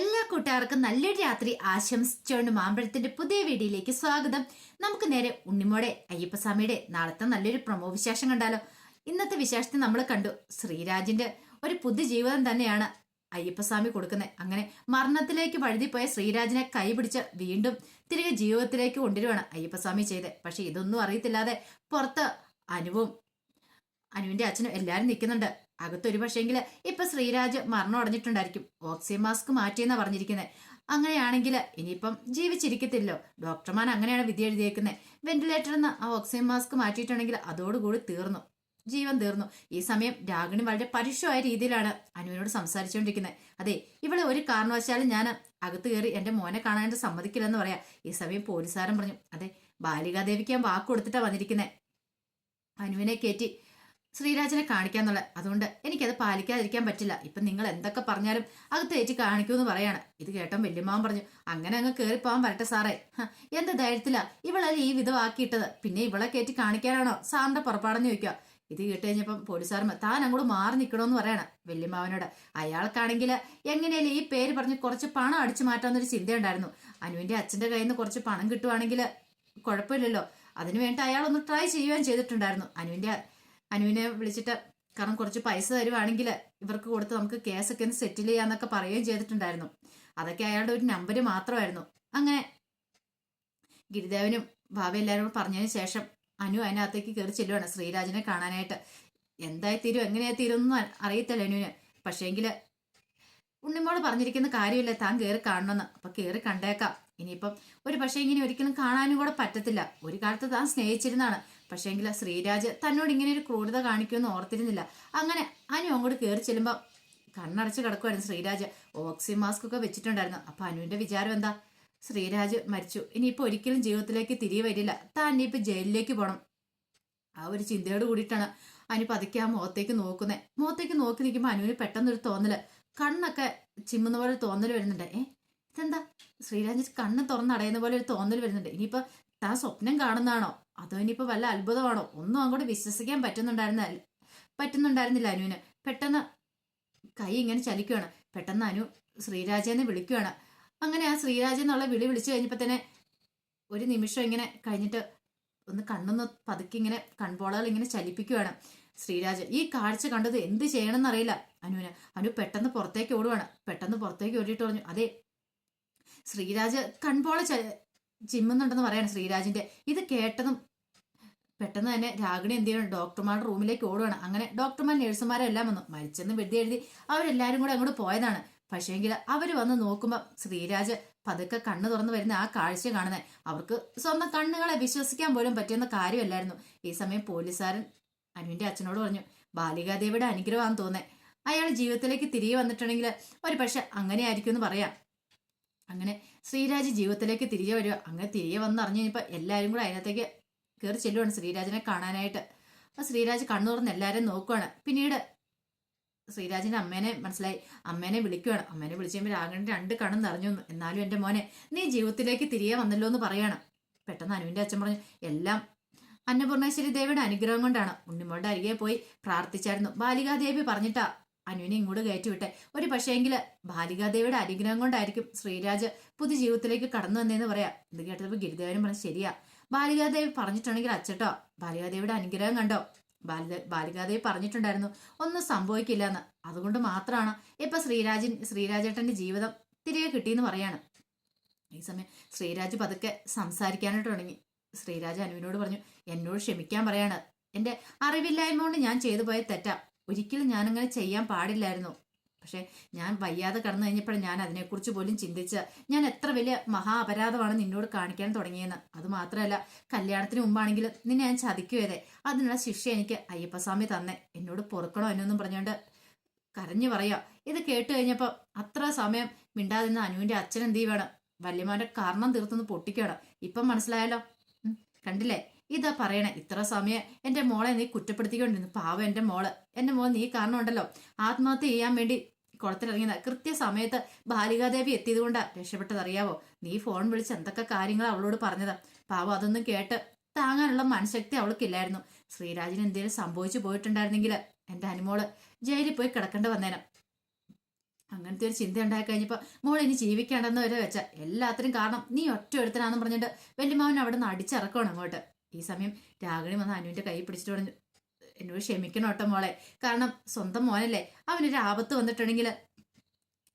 എല്ലാ കൂട്ടുകാർക്കും നല്ലൊരു രാത്രി ആശംസിച്ചുകൊണ്ട് മാമ്പഴത്തിന്റെ പുതിയ വീഡിയോയിലേക്ക് സ്വാഗതം. നമുക്ക് നേരെ ഉണ്ണിമോടെ അയ്യപ്പസ്വാമിയുടെ നാളത്തെ നല്ലൊരു പ്രമോ വിശേഷം കണ്ടാലോ? ഇന്നത്തെ വിശേഷത്തെ നമ്മൾ കണ്ടു. ശ്രീരാജിന്റെ ഒരു പുതുജീവിതം തന്നെയാണ് അയ്യപ്പസ്വാമി കൊടുക്കുന്നത്. അങ്ങനെ മരണത്തിലേക്ക് വഴുതിപ്പോയ ശ്രീരാജിനെ കൈപിടിച്ച് വീണ്ടും തിരികെ ജീവിതത്തിലേക്ക് കൊണ്ടുവരുവാണ് അയ്യപ്പസ്വാമി ചെയ്തത്. പക്ഷെ ഇതൊന്നും അറിയത്തില്ലാതെ പുറത്ത് അനുവും അനുവിന്റെ അച്ഛനും എല്ലാരും നിൽക്കുന്നുണ്ട്. അകത്തൊരു പക്ഷേങ്കിൽ ഇപ്പൊ ശ്രീരാജ് മരണം അടഞ്ഞിട്ടുണ്ടായിരിക്കും. ഓക്സിജൻ മാസ്ക് മാറ്റിയെന്നാ പറഞ്ഞിരിക്കുന്നത് അങ്ങനെയാണെങ്കിൽ ഇനിയിപ്പം ജീവിച്ചിരിക്കത്തില്ലോ ഡോക്ടർമാർ അങ്ങനെയാണ് വിധി എഴുതിയേക്കുന്നത് വെന്റിലേറ്ററിൽ നിന്ന് ആ ഓക്സിജൻ മാസ്ക് മാറ്റിയിട്ടുണ്ടെങ്കിൽ അതോടുകൂടി തീർന്നു. ജീവൻ തീർന്നു. ഈ സമയം രാഗിണി വളരെ പരുഷമായ രീതിയിലാണ് അനുവിനോട് സംസാരിച്ചുകൊണ്ടിരിക്കുന്നത് അതെ ഇവളെ ഒരു കാരണവശാലും ഞാൻ അകത്ത് കയറി എന്റെ മോനെ കാണാനായിട്ട് സമ്മതിക്കില്ലെന്ന് പറയാ. ഈ സമയം പോലീസുകാരൻ പറഞ്ഞു. അതെ ബാലികാദേവിക്ക് ഞാൻ വാക്ക് കൊടുത്തിട്ടാണ് വന്നിരിക്കുന്നത് അനുവിനെ കയറ്റി ശ്രീരാജനെ കാണിക്കാന്നുള്ള അതുകൊണ്ട് എനിക്കത് പാലിക്കാതിരിക്കാൻ പറ്റില്ല. ഇപ്പൊ നിങ്ങൾ എന്തൊക്കെ പറഞ്ഞാലും അത് തേച്ച് കാണിക്കൂന്ന് പറയാണ്. ഇത് കേട്ടോ വല്യമ്മാവൻ പറഞ്ഞു അങ്ങനെ അങ്ങ് കയറിപ്പോവാൻ വരട്ടെ സാറേ. എന്ത് ധൈര്യത്തില ഇവളല്ലേ ഈ വിധമാക്കിയിട്ടത് പിന്നെ ഇവളെ കയറ്റി കാണിക്കാനാണോ സാറിന്റെ പുറപ്പാടെന്ന് ചോദിക്കുക. ഇത് കേട്ട് കഴിഞ്ഞപ്പം പോലീസുകാരൻ താൻ അങ്ങോട്ട് മാറി നിൽക്കണമെന്ന് പറയണം വല്യമ്മാവനോട്. അയാൾക്കാണെങ്കിൽ എങ്ങനെയല്ലേ ഈ പേര് പറഞ്ഞ് കുറച്ച് പണം അടിച്ചു മാറ്റാന്നൊരു ചിന്തയുണ്ടായിരുന്നു. അനുവിന്റെ അച്ഛന്റെ കയ്യിൽ നിന്ന് കുറച്ച് പണം കിട്ടുവാണെങ്കിൽ കുഴപ്പമില്ലല്ലോ. അതിനു വേണ്ടി അയാൾ ഒന്ന് ട്രൈ ചെയ്യുകയും ചെയ്തിട്ടുണ്ടായിരുന്നു. അനുവിന്റെ അനുവിനെ വിളിച്ചിട്ട് കാരണം കുറച്ച് പൈസ തരുവാണെങ്കിൽ ഇവർക്ക് കൊടുത്ത് നമുക്ക് കേസൊക്കെ ഒന്ന് സെറ്റിൽ ചെയ്യാന്നൊക്കെ പറയുകയും ചെയ്തിട്ടുണ്ടായിരുന്നു. അതൊക്കെ അയാളുടെ ഒരു നമ്പർ മാത്രമായിരുന്നു. അങ്ങനെ ഗിരിദേവനും ഭാവി എല്ലാവരും പറഞ്ഞതിന് ശേഷം അനു അതിനകത്തേക്ക് കയറി ചെല്ലുവാണ് ശ്രീരാജിനെ കാണാനായിട്ട്. എന്തായി തീരും? എങ്ങനെയായി തീരും ഒന്നും അറിയത്തില്ല അനുവിന്. പക്ഷേങ്കിൽ ഉണ്ണിമോൾ പറഞ്ഞിരിക്കുന്ന കാര്യമില്ല താൻ കയറി കാണണമെന്ന്. അപ്പൊ കയറി കണ്ടേക്കാം. ഇനിയിപ്പം ഒരു പക്ഷേ ഇങ്ങനെ ഒരിക്കലും കാണാനും കൂടെ പറ്റത്തില്ല. ഒരു കാലത്ത് താൻ സ്നേഹിച്ചിരുന്നാണ് പക്ഷേങ്കിൽ ശ്രീരാജ് തന്നോട് ഇങ്ങനെ ഒരു ക്രൂരത കാണിക്കുമെന്ന് ഓർത്തിരുന്നില്ല. അങ്ങനെ അനു അങ്ങോട്ട് കയറി ചെല്ലുമ്പോൾ കണ്ണടച്ച് കിടക്കുമായിരുന്നു ശ്രീരാജ്. ഓക്സിജൻ മാസ്ക് ഒക്കെ വെച്ചിട്ടുണ്ടായിരുന്നു. അപ്പൊ അനുവിന്റെ വിചാരം എന്താ? ശ്രീരാജ് മരിച്ചു. ഇനിയിപ്പോ ഒരിക്കലും ജീവിതത്തിലേക്ക് തിരികെ വരില്ല. താൻ ഇനിയിപ്പോ ജയിലിലേക്ക് പോകണം ആ ഒരു ചിന്തയോട് കൂടിയിട്ടാണ് അനു പതുക്കെ ആ മുഖത്തേക്ക് നോക്കുന്നത് മുഖത്തേക്ക് നോക്കി നിൽക്കുമ്പോൾ അനുവിന് പെട്ടെന്നൊരു തോന്നൽ. കണ്ണൊക്കെ ചിമ്മുന്ന പോലെ തോന്നൽ വരുന്നുണ്ട്. ഏ? ഇതെന്താ? ശ്രീരാജ് കണ്ണ് തുറന്നടയുന്ന പോലെ ഒരു തോന്നൽ വരുന്നുണ്ട്. ഇനിയിപ്പോ താൻ സ്വപ്നം കാണുന്നതാണോ? അതോ ഇനിയിപ്പോ വല്ല അത്ഭുതമാണോ? ഒന്നും അങ്ങോട്ട് വിശ്വസിക്കാൻ പറ്റുന്നുണ്ടായിരുന്ന പറ്റുന്നുണ്ടായിരുന്നില്ല അനുവിന്. പെട്ടെന്ന് കൈ ഇങ്ങനെ ചലിക്കുകയാണ് പെട്ടെന്ന് അനു ശ്രീരാജേന്ന് വിളിക്കുകയാണ് അങ്ങനെ ആ ശ്രീരാജ് എന്നുള്ള വിളി വിളിച്ചു കഴിഞ്ഞപ്പോ തന്നെ ഒരു നിമിഷം ഇങ്ങനെ കഴിഞ്ഞിട്ട് ഒന്ന് കണ്ണൊന്ന് പതുക്കി ഇങ്ങനെ കൺപോളകൾ ഇങ്ങനെ ചലിപ്പിക്കുകയാണ് ശ്രീരാജ് ഈ കാഴ്ച കണ്ടത് എന്ത് ചെയ്യണമെന്ന് അറിയില്ല അനുവിന്. അനു പെട്ടെന്ന് പുറത്തേക്ക് ഓടുവാണ്. പെട്ടെന്ന് പുറത്തേക്ക് ഓടിയിട്ട് പറഞ്ഞു അതെ ശ്രീരാജ് കൺപോളെ ചിമ്മുന്നുണ്ടെന്ന് പറയാണ് ശ്രീരാജിന്റെ ഇത് കേട്ടതും പെട്ടെന്ന് തന്നെ രാഗിണി എന്ത് ചെയ്യണം? ഡോക്ടർമാരുടെ റൂമിലേക്ക് ഓടുകയാണ് അങ്ങനെ ഡോക്ടർമാർ നേഴ്സുമാരെ എല്ലാം വന്നു. മരിച്ചെന്ന് വെറുതെ എഴുതി അവരെല്ലാരും കൂടെ അങ്ങോട്ട് പോയതാണ്. പക്ഷേങ്കിൽ അവർ വന്ന് നോക്കുമ്പോൾ ശ്രീരാജ് പതുക്കെ കണ്ണു തുറന്നു വരുന്ന ആ കാഴ്ച കാണുന്നത് അവർക്ക് സ്വന്തം കണ്ണുകളെ വിശ്വസിക്കാൻ പോലും പറ്റുന്ന കാര്യമല്ലായിരുന്നു. ഈ സമയം പോലീസുകാരൻ അനുവിന്റെ അച്ഛനോട് പറഞ്ഞു ബാലികാദേവിയുടെ അനുഗ്രഹമാണെന്ന് തോന്നേ അയാൾ ജീവിതത്തിലേക്ക് തിരികെ വന്നിട്ടുണ്ടെങ്കിൽ ഒരു പക്ഷെ അങ്ങനെ ആയിരിക്കും എന്ന് പറയാം. അങ്ങനെ ശ്രീരാജ് ജീവിതത്തിലേക്ക് തിരികെ വരിക. അങ്ങനെ തിരികെ വന്ന് അറിഞ്ഞു കഴിഞ്ഞപ്പോൾ എല്ലാവരും കൂടെ അതിനകത്തേക്ക് കയറി ചെല്ലുവാണ് ശ്രീരാജിനെ കാണാനായിട്ട്. അപ്പം ശ്രീരാജ് കണ്ണു തുറന്ന് എല്ലാവരും നോക്കുവാണ്. പിന്നീട് ശ്രീരാജിന്റെ അമ്മേനെ മനസ്സിലായി. അമ്മേനെ വിളിക്കുവാണ്. അമ്മേനെ വിളിച്ചു കഴിയുമ്പോൾ രാഘവന്റെ രണ്ട് കണ്ണും നിറഞ്ഞു എന്നാലും എന്റെ മോനെ നീ ജീവിതത്തിലേക്ക് തിരികെ വന്നല്ലോ എന്ന് പറയാണ്. പെട്ടെന്ന് അനുവിന്റെ അച്ഛൻ പറഞ്ഞു എല്ലാം അന്നപൂർണേശ്വരി ദേവിയുടെ അനുഗ്രഹം കൊണ്ടാണ്. ഉണ്ണിമോളുടെ അരികെ പോയി പ്രാർത്ഥിച്ചായിരുന്നു. ബാലികാദേവി പറഞ്ഞിട്ടാ അനുവിനെ ഇങ്ങോട്ട് കയറ്റിവിട്ടെ ഒരു പക്ഷേങ്കിൽ ബാലികാദേവിയുടെ അനുഗ്രഹം കൊണ്ടായിരിക്കും ശ്രീരാജ് പുതിയ ജീവിതത്തിലേക്ക് കടന്നു വന്നതെന്ന് പറയാം. ഇത് കേട്ടപ്പോൾ ഗിരിദേവനും പറഞ്ഞു ശരിയാ. ബാലികാദേവി പറഞ്ഞിട്ടുണ്ടെങ്കിൽ അച്ചട്ടോ ബാലികാദേവിയുടെ അനുഗ്രഹം കണ്ടോ? ബാലിക ബാലികാദേവി പറഞ്ഞിട്ടുണ്ടായിരുന്നു ഒന്നും സംഭവിക്കില്ല എന്ന് അതുകൊണ്ട് മാത്രമാണ് ഇപ്പൊ ശ്രീരാജൻ ശ്രീരാജേട്ടന്റെ ജീവിതം തിരികെ കിട്ടിയെന്ന് പറയാണ്. ഈ സമയം ശ്രീരാജ് പതുക്കെ സംസാരിക്കാനായിട്ട് തുടങ്ങി. ശ്രീരാജ് അനുവിനോട് പറഞ്ഞു എന്നോട് ക്ഷമിക്കാൻ പറയാണ്. എന്റെ അറിവില്ലായ്മ കൊണ്ട് ഞാൻ ചെയ്തു പോയ തെറ്റാ. ഒരിക്കലും ഞാനങ്ങനെ ചെയ്യാൻ പാടില്ലായിരുന്നു. പക്ഷെ ഞാൻ വയ്യാതെ കടന്നു കഴിഞ്ഞപ്പോൾ ഞാൻ അതിനെക്കുറിച്ച് പോലും ചിന്തിച്ച് ഞാൻ എത്ര വലിയ മഹാ അപരാധമാണ് നിന്നോട് കാണിക്കാൻ തുടങ്ങിയെന്ന്. അത് മാത്രമല്ല കല്യാണത്തിന് മുമ്പാണെങ്കിലും നിന്നെ ഞാൻ ചതിക്കുവേതെ. അതിനുള്ള ശിക്ഷ എനിക്ക് അയ്യപ്പസ്വാമി തന്നെ. എന്നോട് പൊറുക്കണോ എന്നൊന്നും പറഞ്ഞുകൊണ്ട് കരഞ്ഞു പറയാ ഇത് കേട്ട് കഴിഞ്ഞപ്പോൾ അത്ര സമയം മിണ്ടാതെ നിന്ന് അനുവിന്റെ അച്ഛൻ എന്ത് ചെയ്യുവാണ്? വല്യമാന്റെ കാരണം തീർത്തൊന്ന് പൊട്ടിക്കണം ഇപ്പം മനസ്സിലായല്ലോ? കണ്ടില്ലേ? ഇതാ പറയണേ ഇത്ര സമയം എന്റെ മോളെ നീ കുറ്റപ്പെടുത്തിക്കൊണ്ടിരുന്നു. പാവം എന്റെ മോൾ. എന്റെ മോൾ നീ കാരണം ഉണ്ടല്ലോ ആത്മഹത്യ ചെയ്യാൻ വേണ്ടി കുളത്തിലിറങ്ങിയത്. കൃത്യസമയത്ത് ബാലികാദേവി എത്തിയത് കൊണ്ടാ രക്ഷപ്പെട്ടത് അറിയാവോ നീ ഫോൺ വിളിച്ച് എന്തൊക്കെ കാര്യങ്ങൾ അവളോട് പറഞ്ഞത്. പാവം അതൊന്നും കേട്ട് താങ്ങാനുള്ള മനഃശക്തി അവൾക്കില്ലായിരുന്നു. ശ്രീരാജിന് എന്തെങ്കിലും സംഭവിച്ചു പോയിട്ടുണ്ടായിരുന്നെങ്കിൽ എന്റെ അനുമോൾ ജയിലിൽ പോയി കിടക്കേണ്ടി വന്നേനെ. അങ്ങനത്തെ ഒരു ചിന്ത ഉണ്ടായി കഴിഞ്ഞപ്പോൾ മോൾ ഇനി ജീവിക്കേണ്ടെന്ന് വരെ വെച്ച എല്ലാത്തിനും കാരണം നീ ഒറ്റ ഒരുത്തനാന്ന് പറഞ്ഞിട്ട് വല്യമാവൻ അവിടെ നിന്ന് അടിച്ചിറക്കണം അങ്ങോട്ട്. ഈ സമയം രാഗിണി വന്ന് അനുവിന്റെ കൈ പിടിച്ചിട്ട് പറഞ്ഞു എന്നോട് ക്ഷമിക്കണം കേട്ടോ മോളെ. കാരണം സ്വന്തം മോനല്ലേ. അവനൊരു ആപത്ത് വന്നിട്ടുണ്ടെങ്കിൽ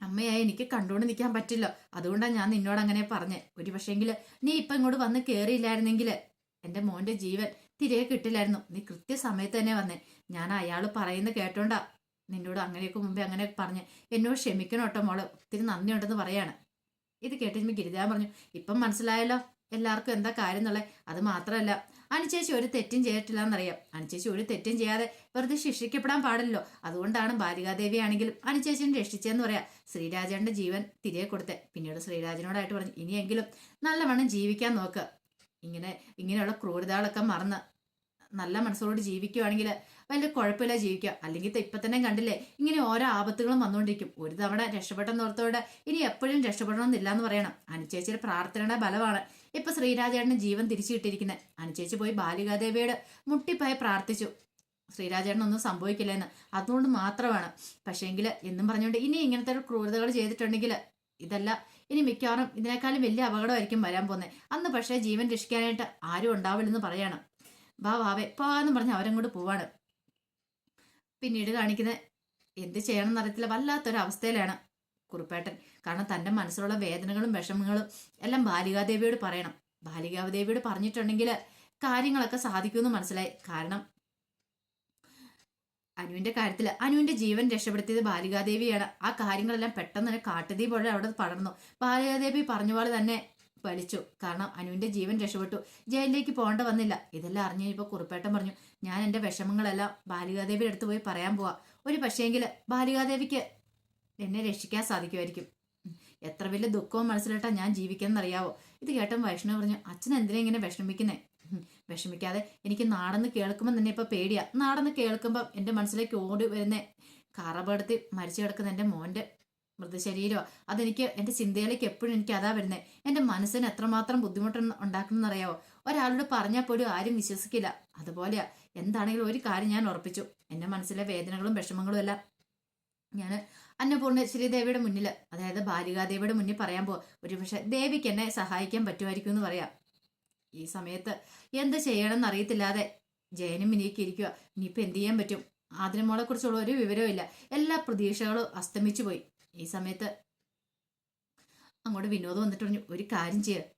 അമ്മയായി എനിക്ക് കണ്ടുകൊണ്ട് നിൽക്കാൻ പറ്റില്ല. അതുകൊണ്ടാണ് ഞാൻ നിന്നോട് അങ്ങനെ പറഞ്ഞേ. ഒരു പക്ഷേങ്കിൽ നീ ഇപ്പം ഇങ്ങോട്ട് വന്ന് കയറിയില്ലായിരുന്നെങ്കിൽ എന്റെ മോന്റെ ജീവൻ തിരികെ കിട്ടില്ലായിരുന്നു. നീ കൃത്യസമയത്ത് തന്നെ വന്നേ. ഞാൻ അയാൾ പറയുന്നത് കേട്ടോണ്ടാ നിന്നോട് അങ്ങനെയൊക്കെ മുമ്പേ അങ്ങനെ പറഞ്ഞ്. എന്നോട് ക്ഷമിക്കണം കേട്ടോ മോളെ. ഒത്തിരി നന്ദിയുണ്ടെന്ന് പറയാണ്. ഇത് കേട്ടിരുമ്പോൾ ഗിരിജ പറഞ്ഞു ഇപ്പം മനസ്സിലായല്ലോ. എല്ലാവർക്കും എന്താ കാര്യം എന്നുള്ളത്? അത് മാത്രമല്ല അനുചേച്ചി ഒരു തെറ്റും ചെയ്തിട്ടില്ല എന്നറിയാം അനുചേച്ചി ഒരു തെറ്റും ചെയ്യാതെ വെറുതെ ശിക്ഷിക്കപ്പെടാൻ പാടില്ലല്ലോ. അതുകൊണ്ടാണ് ബാലികാദേവി ആണെങ്കിലും അനുചേച്ചിനെ രക്ഷിച്ചതെന്ന് പറയാം. ശ്രീരാജന്റെ ജീവൻ തിരികെ കൊടുത്തെ. പിന്നീട് ശ്രീരാജനോടായിട്ട് പറഞ്ഞു ഇനിയെങ്കിലും നല്ലവണ്ണം ജീവിക്കാൻ നോക്ക്. ഇങ്ങനെ ഇങ്ങനെയുള്ള ക്രൂരതകളൊക്കെ മറന്ന് നല്ല മനസ്സോട് ജീവിക്കുവാണെങ്കിൽ വലിയ കുഴപ്പമില്ല ജീവിക്കുക. അല്ലെങ്കിൽ ഇപ്പൊ തന്നെ കണ്ടില്ലേ ഇങ്ങനെ ഓരോ ആപത്തുകളും വന്നുകൊണ്ടിരിക്കും. ഒരു തവണ രക്ഷപ്പെട്ടെന്നോർത്തോടെ ഇനി എപ്പോഴും രക്ഷപ്പെടണമെന്നില്ല എന്ന് പറയണം. അനുചേച്ചിയുടെ പ്രാർത്ഥനയുടെ ബലമാണ്. ഇപ്പൊ ശ്രീരാജേട്ടന് ജീവൻ തിരിച്ചു കിട്ടിയിരിക്കുന്നത് അനുചേച്ചി പോയി ബാലികാദേവിയോട് മുട്ടിപ്പായി പ്രാർത്ഥിച്ചു. ശ്രീരാജേട്ടനൊന്നും സംഭവിക്കില്ല സംഭവിക്കില്ലെന്ന്. അതുകൊണ്ട് മാത്രമാണ്. പക്ഷേങ്കിൽ എന്നും പറഞ്ഞുകൊണ്ട് ഇനി ഇങ്ങനത്തെ ഒരു ക്രൂരതകൾ ചെയ്തിട്ടുണ്ടെങ്കിൽ ഇതല്ല. ഇനി മിക്കവാറും ഇതിനേക്കാളും വലിയ അപകടമായിരിക്കും വരാൻ പോകുന്നത് അന്ന് പക്ഷേ ജീവൻ രക്ഷിക്കാനായിട്ട് ആരും ഉണ്ടാവില്ലെന്ന് പറയണം. വാ വാവേ പോവാന്ന് പറഞ്ഞ് അവരങ്ങോട്ട് പോവാണ്. പിന്നീട് കാണിക്കുന്നത് എന്ത് ചെയ്യണം എന്നറിയത്തില്ല വല്ലാത്തൊരു അവസ്ഥയിലാണ് കുറുപ്പേട്ടൻ. കാരണം തന്റെ മനസ്സിലുള്ള വേദനകളും വിഷമങ്ങളും എല്ലാം ബാലികാദേവിയോട് പറയണം. ബാലികാദേവിയോട് പറഞ്ഞിട്ടുണ്ടെങ്കിൽ കാര്യങ്ങളൊക്കെ സാധിക്കുമെന്ന് മനസ്സിലായി. കാരണം അനുവിന്റെ കാര്യത്തിൽ അനുവിന്റെ ജീവൻ രക്ഷപ്പെടുത്തിയത് ബാലികാദേവിയാണ്. ആ കാര്യങ്ങളെല്ലാം പെട്ടെന്ന് തന്നെ കാട്ടുതീ പോലെ അവിടെ പടർന്നു. ബാലികാദേവി പറഞ്ഞ പോലെ തന്നെ വലിച്ചു കാരണം അനുവിന്റെ ജീവൻ രക്ഷപ്പെട്ടു. ജയിലിലേക്ക് പോകേണ്ട വന്നില്ല. ഇതെല്ലാം അറിഞ്ഞു കഴിഞ്ഞപ്പോൾ കുറുപ്പേട്ടൻ പറഞ്ഞു ഞാൻ എന്റെ വിഷമങ്ങളെല്ലാം ബാലികാദേവിയുടെ അടുത്ത് പോയി പറയാൻ പോവാ. ഒരു പക്ഷേങ്കിൽ ബാലികാദേവിക്ക് എന്നെ രക്ഷിക്കാൻ സാധിക്കുമായിരിക്കും. എത്ര വലിയ ദുഃഖവും മനസ്സിലിട്ടാ ഞാൻ ജീവിക്കുന്നറിയാവോ ഇത് കേട്ടപ്പോൾ വൈഷ്ണവ് പറഞ്ഞു അച്ഛൻ എന്തിനാ ഇങ്ങനെ വിഷമിക്കുന്നേ? വിഷമിക്കാതെ എനിക്ക് നാടെന്ന് കേൾക്കുമ്പോൾ തന്നെ ഇപ്പൊ പേടിയാ. നാടെന്ന് കേൾക്കുമ്പോൾ എന്റെ മനസ്സിലേക്ക് ഓടി വരുന്ന. കറപെടുത്തി മരിച്ചു കിടക്കുന്ന എന്റെ മോന്റെ മൃതശരീരമോ. അതെനിക്ക് എന്റെ ചിന്തയിലേക്ക് എപ്പോഴും എനിക്ക് അതാ വരുന്നത് എന്റെ മനസ്സിന് എത്രമാത്രം ബുദ്ധിമുട്ട് ഉണ്ടാക്കണമെന്നറിയാവോ ഒരാളോട് പറഞ്ഞാൽ പോലും ആരും വിശ്വസിക്കില്ല. അതുപോലെയാ എന്താണെങ്കിലും ഒരു കാര്യം ഞാൻ ഉറപ്പിച്ചു. എന്റെ മനസ്സിലെ വേദനകളും വിഷമങ്ങളും എല്ലാം ഞാൻ അന്നപൂർണേശ്വരി ദേവിയുടെ മുന്നിൽ അതായത് ബാലികാദേവിയുടെ മുന്നിൽ പറയാൻ പോ ഒരു പക്ഷെ ദേവിക്ക് എന്നെ സഹായിക്കാൻ പറ്റുമായിരിക്കും എന്ന് പറയാം. ഈ സമയത്ത് എന്ത് ചെയ്യണമെന്ന് എന്നറിയത്തില്ലാതെ ജയനും മിനിയൊക്കെ ഇരിക്കുക ഇനിയിപ്പോൾ എന്ത് ചെയ്യാൻ പറ്റും? ആതിരമോളെ കുറിച്ചുള്ള ഒരു വിവരവും ഇല്ല. എല്ലാ പ്രതീക്ഷകളും അസ്തമിച്ചു പോയി. ഈ സമയത്ത് അങ്ങോട്ട് വിനോദം വന്നിട്ട് പറഞ്ഞു ഒരു കാര്യം ചെയ്യുക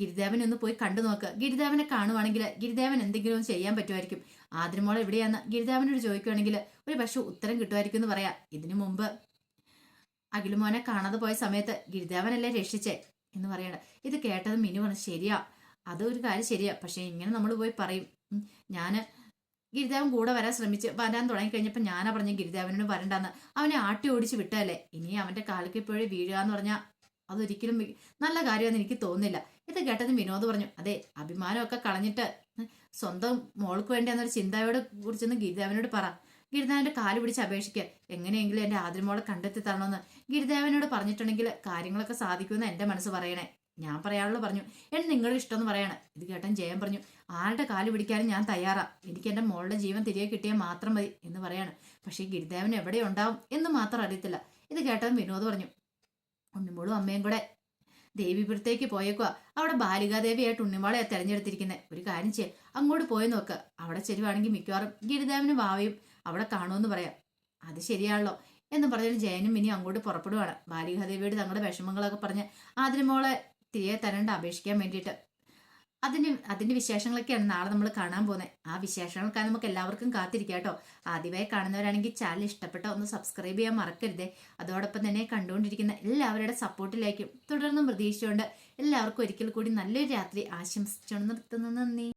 ഗിരിദേവനെ ഒന്ന് പോയി കണ്ടു നോക്കുക ഗിരിദേവനെ കാണുവാണെങ്കിൽ ഗിരിദേവൻ എന്തെങ്കിലും ചെയ്യാൻ പറ്റുമായിരിക്കും. ആതിരമോൾ എവിടെയാന്ന് ഗിരിദേവനോട് ചോദിക്കുകയാണെങ്കിൽ ഒരു പക്ഷെ ഉത്തരം കിട്ടുമായിരിക്കും എന്ന് പറയാം. ഇതിനു മുമ്പ് അഖിലുമോനെ കാണാതെ പോയ സമയത്ത് ഗിരിദേവനല്ലേ രക്ഷിച്ചേ എന്ന് പറയണ. ഇത് കേട്ടത് മിനു പറഞ്ഞു ശരിയാ അതൊരു കാര്യം ശരിയാ പക്ഷെ ഇങ്ങനെ നമ്മൾ പോയി പറയും. ഞാൻ ഗിരിദേവൻ കൂടെ വരാൻ ശ്രമിച്ച് വരാൻ തുടങ്ങിക്കഴിഞ്ഞപ്പോൾ ഞാനാ പറഞ്ഞ ഗിരിദേവനോട് വരണ്ടെന്ന്. അവനെ ആട്ടി ഓടിച്ച് വിട്ടല്ലേ ഇനി അവന്റെ കാലിക്ക് ഇപ്പോഴും വീഴുക എന്ന് പറഞ്ഞാൽ അതൊരിക്കലും നല്ല കാര്യമെന്ന് എനിക്ക് തോന്നുന്നില്ല. ഇത് കേട്ടത് വിനോദ് പറഞ്ഞു അതെ അഭിമാനമൊക്കെ കളഞ്ഞിട്ട് സ്വന്തം മോൾക്ക് വേണ്ടി എന്നൊരു ചിന്തയോട് കുറിച്ചൊന്ന് ഗിരിദേവനോട് പറ. ഗിരിദേവന്റെ കാൽ പിടിച്ച് അപേക്ഷിക്കുക എങ്ങനെയെങ്കിലും എന്റെ ആദരമോളെ കണ്ടെത്തി തരണമെന്ന് ഗിരിദേവനോട് പറഞ്ഞിട്ടുണ്ടെങ്കിൽ കാര്യങ്ങളൊക്കെ സാധിക്കുമെന്ന് എന്റെ മനസ്സ് പറയണേ. ഞാൻ പറയാനുള്ള പറഞ്ഞു എന്നെ നിങ്ങളുടെ ഇഷ്ടം എന്ന് പറയാണ്. ഇത് കേട്ടൻ ജയൻ പറഞ്ഞു ആരുടെ കാൽ പിടിക്കാനും ഞാൻ തയ്യാറാ. എനിക്ക് എന്റെ മോളുടെ ജീവൻ തിരികെ കിട്ടിയാൽ മാത്രം മതി എന്ന് പറയാണ്. പക്ഷേ ഗിരിദേവൻ എവിടെ ഉണ്ടാവും എന്ന് മാത്രം അറിയത്തില്ല. ഇത് കേട്ടവൻ വിനോദ് പറഞ്ഞു ഉണ്ണിമോളും അമ്മയും കൂടെ ദേവിപുരത്തേക്ക് പോയേക്കുക അവിടെ ബാലികാദേവിയായിട്ട് ഉണ്ണിമോളെ തെരഞ്ഞെടുത്തിരിക്കുന്നത് ഒരു കാര്യം ചെയ്യ അങ്ങോട്ട് പോയി നോക്ക്. അവിടെ ചെരുവാണെങ്കിൽ മിക്കവാറും ഗിരിദേവനും ഭാവയും അവിടെ കാണുമെന്ന് പറയാം. അത് ശരിയാണല്ലോ എന്ന് പറഞ്ഞിട്ട് ജയനും ഇനി അങ്ങോട്ട് പുറപ്പെടുവാണ്. ബാലികാദേവിയോട് തങ്ങളുടെ വിഷമങ്ങളൊക്കെ പറഞ്ഞ് മോളെ തിരികെ തരണ്ട അപേക്ഷിക്കാൻ വേണ്ടിയിട്ട്. അതിന് അതിന്റെ വിശേഷങ്ങളൊക്കെയാണ് നാളെ നമ്മൾ കാണാൻ പോകുന്നത്. ആ വിശേഷങ്ങൾക്കാണ് നമുക്ക് എല്ലാവർക്കും കാത്തിരിക്കാം കേട്ടോ. ആദ്യമായി കാണുന്നവരാണെങ്കിൽ ചാനൽ ഇഷ്ടപ്പെട്ട ഒന്ന് സബ്സ്ക്രൈബ് ചെയ്യാൻ മറക്കരുതേ. അതോടൊപ്പം തന്നെ കണ്ടുകൊണ്ടിരിക്കുന്ന എല്ലാവരുടെ സപ്പോർട്ടിലേക്കും തുടർന്നും പ്രതീക്ഷിച്ചുകൊണ്ട് എല്ലാവർക്കും ഒരിക്കൽ കൂടി നല്ലൊരു രാത്രി ആശംസിച്ചുകൊണ്ട് നിർത്തുന്നു. നന്ദി.